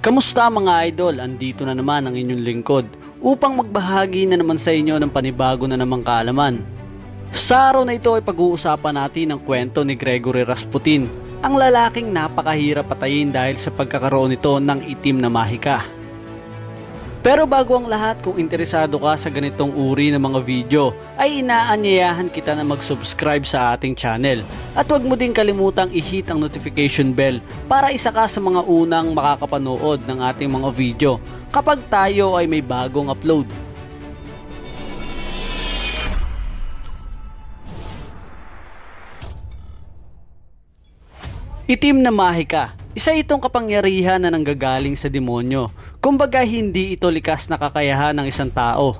Kamusta mga idol? Andito na naman ang inyong lingkod upang magbahagi na naman sa inyo ng panibago na namang kaalaman. Sa araw na ito ay pag-uusapan natin ang kwento ni Gregory Rasputin, ang lalaking napakahirap patayin dahil sa pagkakaroon nito ng itim na mahika. Pero bago ang lahat, kung interesado ka sa ganitong uri ng mga video, ay inaanyayahan kita na mag-subscribe sa ating channel. At huwag mo din kalimutang i-hit ang notification bell para isa ka sa mga unang makakapanood ng ating mga video kapag tayo ay may bagong upload. Itim na mahika. Isa itong kapangyarihan na nanggagaling sa demonyo. Kumbaga hindi ito likas na kakayahan ng isang tao.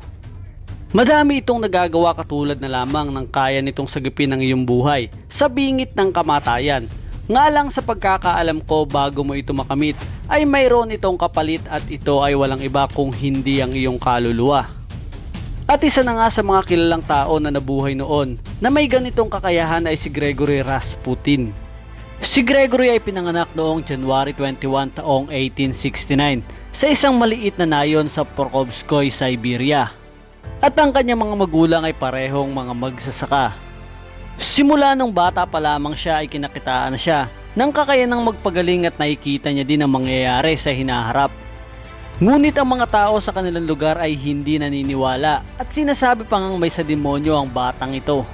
Madami itong nagagawa katulad na lamang ng kaya nitong sagipin ng iyong buhay sa bingit ng kamatayan. Nga lang sa pagkakaalam ko bago mo ito makamit ay mayroon itong kapalit at ito ay walang iba kung hindi ang iyong kaluluwa. At isa na nga sa mga kilalang tao na nabuhay noon na may ganitong kakayahan ay si Gregory Rasputin. Si Gregory ay pinanganak noong January 21 taong 1869 sa isang maliit na nayon sa Pokrovskoy, Siberia. At ang kanyang mga magulang ay parehong mga magsasaka. Simula nung bata pa lamang siya ay kinakitaan na siya ng kakayanang magpagaling at nakikita niya din ang mangyayari sa hinaharap. Ngunit ang mga tao sa kanilang lugar ay hindi naniniwala at sinasabi pa ngang may sa demonyo ang batang ito.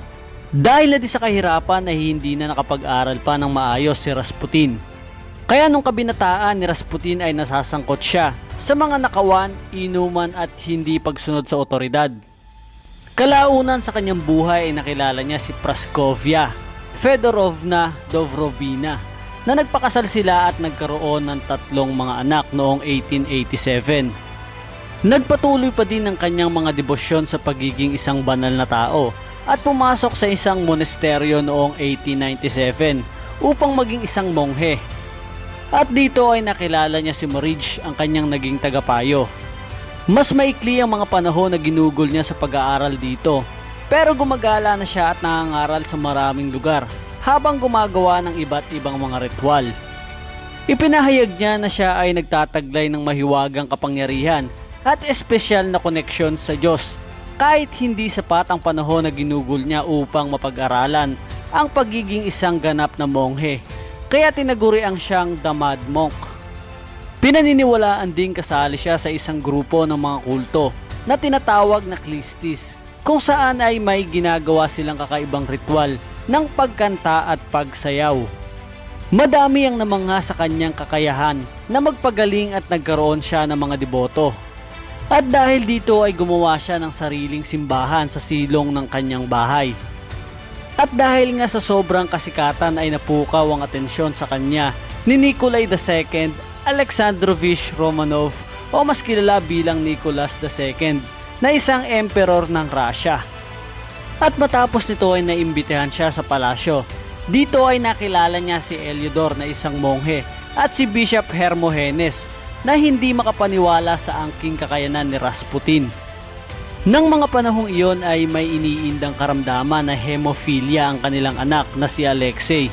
Dahil na di sa kahirapan ay hindi na nakapag-aral pa ng maayos si Rasputin. Kaya nung kabinataan ni Rasputin ay nasasangkot siya sa mga nakawan, inuman at hindi pagsunod sa otoridad. Kalaunan sa kanyang buhay ay nakilala niya si Praskovia Fedorovna Dovrovina na nagpakasal sila at nagkaroon ng tatlong mga anak noong 1887. Nagpatuloy pa din ang kanyang mga debosyon sa pagiging isang banal na tao at pumasok sa isang monasteryo noong 1897 upang maging isang monghe. At dito ay nakilala niya si Morij, ang kanyang naging tagapayo. Mas maikli ang mga panahon na ginugol niya sa pag-aaral dito, pero gumagala na siya at nangangaral sa maraming lugar habang gumagawa ng iba't ibang mga ritual. Ipinahayag niya na siya ay nagtataglay ng mahiwagang kapangyarihan at espesyal na koneksyon sa Diyos kahit hindi sapat ang panahon na ginugol niya upang mapag-aralan ang pagiging isang ganap na monghe. Kaya tinaguri ang siyang The Mad Monk. Pinaniniwalaan din kasali siya sa isang grupo ng mga kulto na tinatawag na Klistis kung saan ay may ginagawa silang kakaibang ritual ng pagkanta at pagsayaw. Madami ang namangha sa kanyang kakayahan na magpagaling at nagkaroon siya ng mga deboto. At dahil dito ay gumawa siya ng sariling simbahan sa silong ng kanyang bahay. At dahil nga sa sobrang kasikatan ay napukaw ang atensyon sa kanya ni Nikolai II Alexandrovich Romanov o mas kilala bilang Nicholas II na isang emperor ng Russia. At matapos nito ay naimbitahan siya sa palasyo. Dito ay nakilala niya si Eliodor na isang monghe at si Bishop Hermogenes na hindi makapaniwala sa angking kakayanan ni Rasputin. Nang mga panahong iyon ay may iniindang karamdaman na hemophilia ang kanilang anak na si Alexei.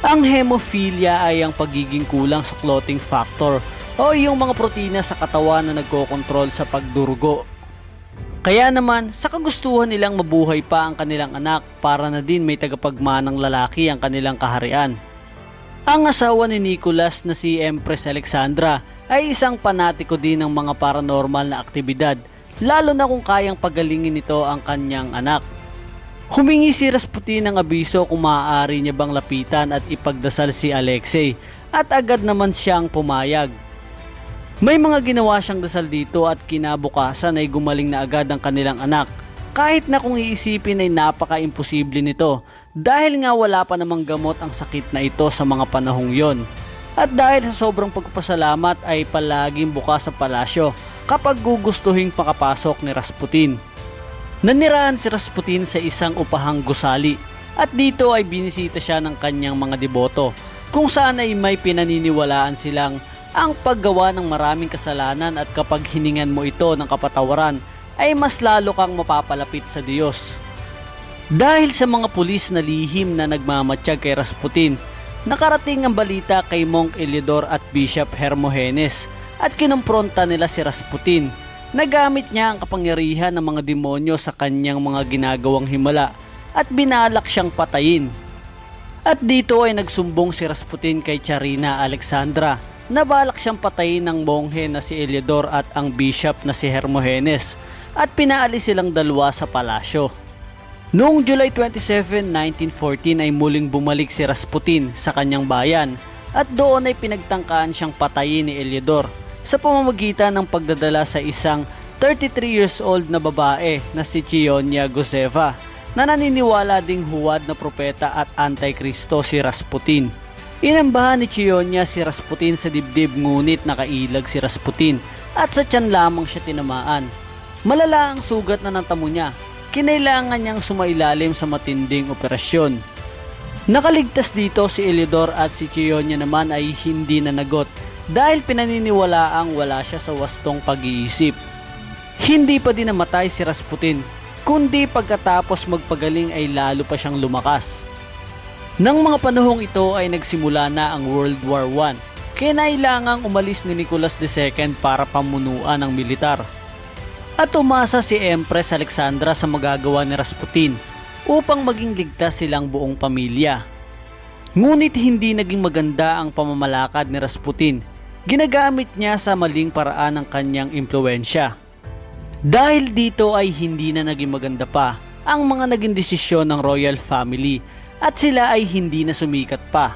Ang hemophilia ay ang pagiging kulang sa clotting factor o yung mga protina sa katawan na nagkokontrol sa pagdurugo. Kaya naman, sa kagustuhan nilang mabuhay pa ang kanilang anak para na din may tagapagmanang lalaki ang kanilang kaharian. Ang asawa ni Nicholas na si Empress Alexandra ay isang panatiko din ng mga paranormal na aktibidad lalo na kung kayang pagalingin nito ang kanyang anak. Humingi si Rasputin ng abiso kung maaari niya bang lapitan at ipagdasal si Alexei at agad naman siyang pumayag. May mga ginawa siyang dasal dito at kinabukasan ay gumaling na agad ang kanilang anak kahit na kung iisipin ay napaka-imposible nito dahil nga wala pa namang gamot ang sakit na ito sa mga panahong yon. At dahil sa sobrang pagpapasalamat ay palaging bukas sa palasyo kapag gugustuhin makapasok ni Rasputin. Nanirahan si Rasputin sa isang upahang gusali at dito ay binisita siya ng kanyang mga deboto kung saan ay may pinaniniwalaan silang ang paggawa ng maraming kasalanan at kapag hiningan mo ito ng kapatawaran ay mas lalo kang mapapalapit sa Diyos. Dahil sa mga pulis na lihim na nagmamatsyag kay Rasputin, nakarating ang balita kay Monk Eliodor at Bishop Hermogenes at kinumpronta nila si Rasputin. Nagamit niya ang kapangyarihan ng mga demonyo sa kanyang mga ginagawang himala at binalak siyang patayin. At dito ay nagsumbong si Rasputin kay Charina Alexandra na balak siyang patayin ng monghe na si Eliodor at ang bishop na si Hermogenes at pinaalis silang dalawa sa palasyo. Noong July 27, 1914 ay muling bumalik si Rasputin sa kanyang bayan at doon ay pinagtangkaan siyang patayin ni Eliodor sa pamamagitan ng pagdadala sa isang 33 years old na babae na si Chionia Guzeva na naniniwala ding huwad na propeta at antikristo si Rasputin. Inambahan ni Chionia si Rasputin sa dibdib ngunit nakailag si Rasputin at sa tiyan lamang siya tinamaan. Malala ang sugat na natamo niya. Kinailangan niyang sumailalim sa matinding operasyon. Nakaligtas dito si Eliodor at si Chionia naman ay hindi nanagot dahil pinaniniwalaang wala siya sa wastong pag-iisip. Hindi pa din namatay si Rasputin, kundi pagkatapos magpagaling ay lalo pa siyang lumakas. Nang mga panahong ito ay nagsimula na ang World War I, kinailangang umalis ni Nicholas II para pamunuan ang militar. At umasa si Empress Alexandra sa magagawa ni Rasputin upang maging ligtas silang buong pamilya. Ngunit hindi naging maganda ang pamamalakad ni Rasputin. Ginagamit niya sa maling paraan ang kanyang impluensya. Dahil dito ay hindi na naging maganda pa ang mga naging desisyon ng royal family at sila ay hindi na sumikat pa.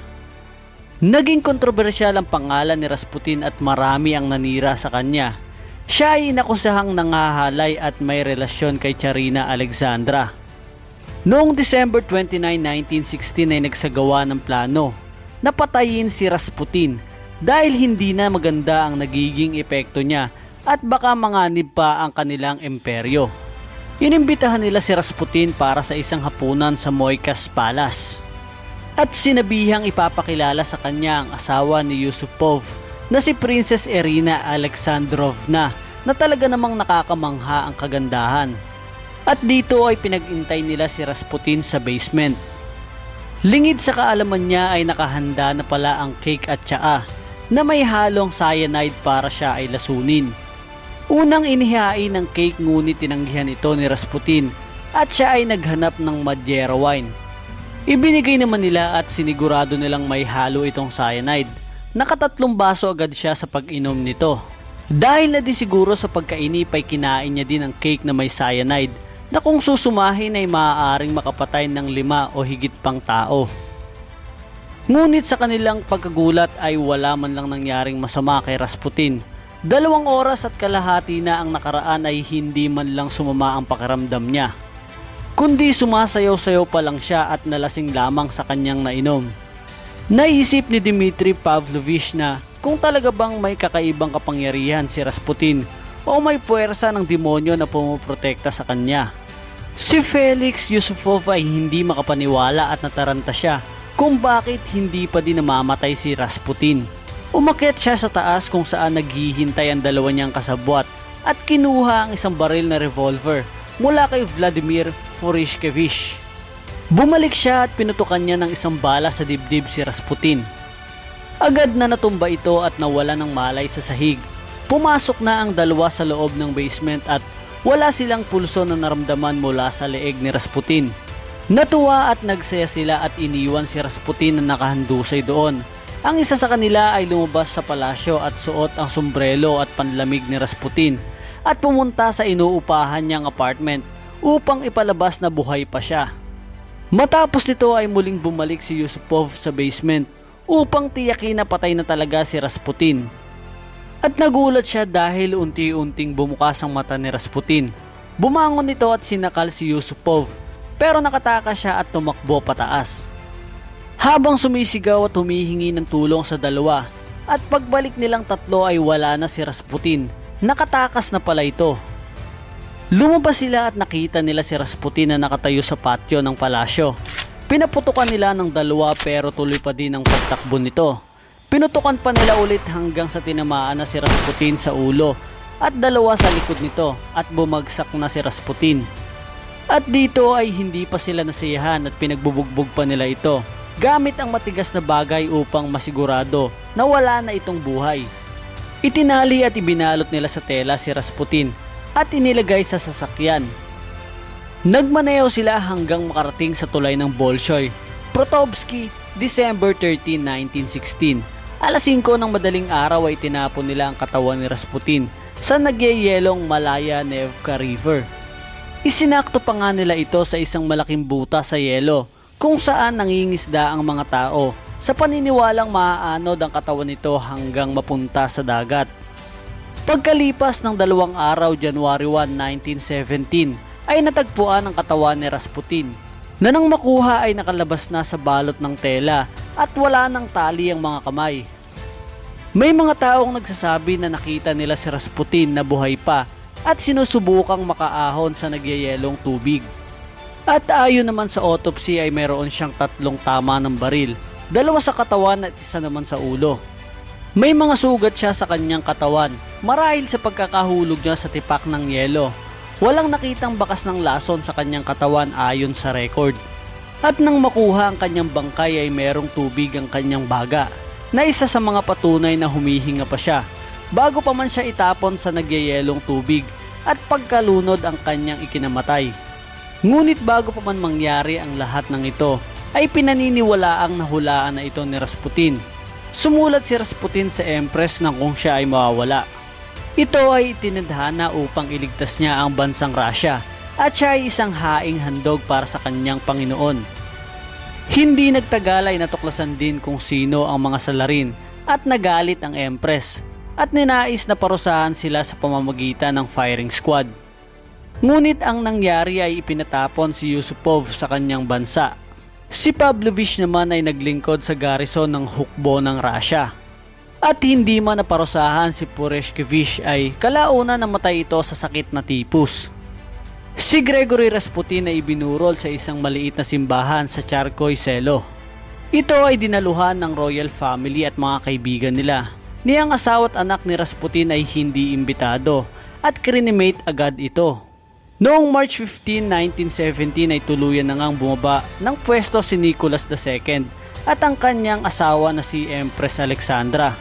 Naging kontrobersyal ang pangalan ni Rasputin at marami ang nanira sa kanya. Siya ay inakusahang nangahalay at may relasyon kay Charina Alexandra. Noong December 29, 1916 ay nagsagawa ng plano na patayin si Rasputin dahil hindi na maganda ang nagiging epekto niya at baka manganib pa ang kanilang imperyo. Inimbitahan nila si Rasputin para sa isang hapunan sa Moikas Palace. At sinabihang ipapakilala sa kanya ang asawa ni Yusupov na si Princess Irina Alexandrovna na talaga namang nakakamangha ang kagandahan. At dito ay pinag-intay nila si Rasputin sa basement. Lingid sa kaalaman niya ay nakahanda na pala ang cake at tsaa na may halong cyanide para siya ay lasunin. Unang inihain ng cake ngunit tinanggihan ito ni Rasputin at siya ay naghanap ng Madeira wine. Ibinigay naman nila at sinigurado nilang may halo itong cyanide. Nakatatlong baso agad siya sa pag-inom nito. Dahil na di siguro sa pagkainip ay kinain niya din ang cake na may cyanide na kung susumahin ay maaaring makapatay ng lima o higit pang tao. Ngunit sa kanilang pagkagulat ay wala man lang nangyaring masama kay Rasputin. Dalawang oras at kalahati na ang nakaraan ay hindi man lang sumama ang pakiramdam niya. Kundi sumasayaw-sayaw pa lang siya at nalasing lamang sa kanyang nainom. Naisip ni Dmitry Pavlovich na kung talaga bang may kakaibang kapangyarihan si Rasputin o may puwersa ng demonyo na pumuprotekta sa kanya. Si Felix Yusufov ay hindi makapaniwala at nataranta siya kung bakit hindi pa din namamatay si Rasputin. Umakyat siya sa taas kung saan naghihintay ang dalawa niyang kasabwat at kinuha ang isang baril na revolver mula kay Vladimir Forishkevich. Bumalik siya at pinutukan niya ng isang bala sa dibdib si Rasputin. Agad na natumba ito at nawala ng malay sa sahig. Pumasok na ang dalawa sa loob ng basement at wala silang pulso na naramdaman mula sa leeg ni Rasputin. Natuwa at nagsaya sila at iniwan si Rasputin na nakahandusay doon. Ang isa sa kanila ay lumabas sa palasyo at suot ang sombrero at panlamig ni Rasputin at pumunta sa inuupahan niyang apartment upang ipalabas na buhay pa siya. Matapos nito ay muling bumalik si Yusupov sa basement upang tiyakin na patay na talaga si Rasputin. At nagulat siya dahil unti-unting bumukas ang mata ni Rasputin. Bumangon ito at sinakal si Yusupov pero nakatakas siya at tumakbo pataas. Habang sumisigaw at humihingi ng tulong sa dalawa at pagbalik nilang tatlo ay wala na si Rasputin. Nakatakas na pala ito. Lumabas sila at nakita nila si Rasputin na nakatayo sa patio ng palasyo. Pinaputukan nila ng dalawa pero tuloy pa din ang pagtakbo nito. Pinutukan pa nila ulit hanggang sa tinamaan na si Rasputin sa ulo at dalawa sa likod nito at bumagsak na si Rasputin. At dito ay hindi pa sila nasiyahan at pinagbubugbog pa nila ito gamit ang matigas na bagay upang masigurado na wala na itong buhay. Itinali at ibinalot nila sa tela si Rasputin at inilagay sa sasakyan. Nagmaneho sila hanggang makarating sa tulay ng Bolshoy, Protovsky, December 13, 1916. Alas 5 ng madaling araw ay tinapon nila ang katawan ni Rasputin sa nagyayelong Malaya Nevka River. Isinakto pa nga nila ito sa isang malaking buta sa yelo kung saan nangingisda ang mga tao sa paniniwalang maaanod ang katawan nito hanggang mapunta sa dagat. Pagkalipas ng dalawang araw, January 1, 1917, ay natagpuan ang katawan ni Rasputin na nang makuha ay nakalabas na sa balot ng tela at wala ng tali ang mga kamay. May mga taong nagsasabi na nakita nila si Rasputin na buhay pa at sinusubukang makaahon sa nagyayelong tubig. At ayon naman sa autopsy ay meron siyang tatlong tama ng baril, dalawa sa katawan at isa naman sa ulo. May mga sugat siya sa kanyang katawan marahil sa pagkakahulog niya sa tipak ng yelo. Walang nakitang bakas ng lason sa kanyang katawan ayon sa record. At nang makuha ang kanyang bangkay ay merong tubig ang kanyang baga na isa sa mga patunay na humihinga pa siya bago pa man siya itapon sa nagyayelong tubig at pagkalunod ang kanyang ikinamatay. Ngunit bago pa man mangyari ang lahat ng ito, ay pinaniniwalaang nahulaan na ito ni Rasputin. Sumulat si Rasputin sa Empress na kung siya ay mawawala. Ito ay itinadhana upang iligtas niya ang bansang Russia at siya ay isang haing handog para sa kanyang Panginoon. Hindi nagtagal ay natuklasan din kung sino ang mga salarin at nagalit ang Empress at ninais na parusahan sila sa pamamagitan ng firing squad. Ngunit ang nangyari ay ipinatapon si Yusupov sa kanyang bansa. Si Pavlovich naman ay naglingkod sa garrison ng hukbo ng Russia. At hindi man naparusahan si Pureshkevich ay kalauna namatay ito sa sakit na tipus. Si Gregory Rasputin ay ibinurol sa isang maliit na simbahan sa Charkoy Selo. Ito ay dinaluhan ng royal family at mga kaibigan nila. Niyang asawa at anak ni Rasputin ay hindi imbitado at krinimate agad ito. Noong March 15, 1917 ay tuluyan na ngang bumaba ng pwesto si Nicholas II at ang kanyang asawa na si Empress Alexandra.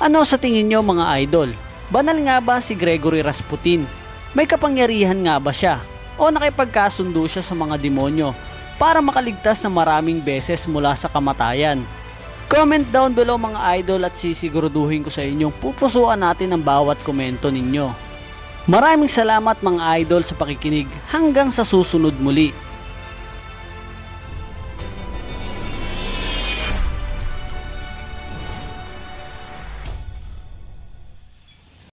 Ano sa tingin nyo mga idol? Banal nga ba si Gregory Rasputin? May kapangyarihan nga ba siya? O nakipagkasundo siya sa mga demonyo para makaligtas na maraming beses mula sa kamatayan? Comment down below mga idol at sisiguraduhin ko sa inyong pupusuan natin ang bawat komento ninyo. Maraming salamat mga idol sa pakikinig hanggang sa susunod muli.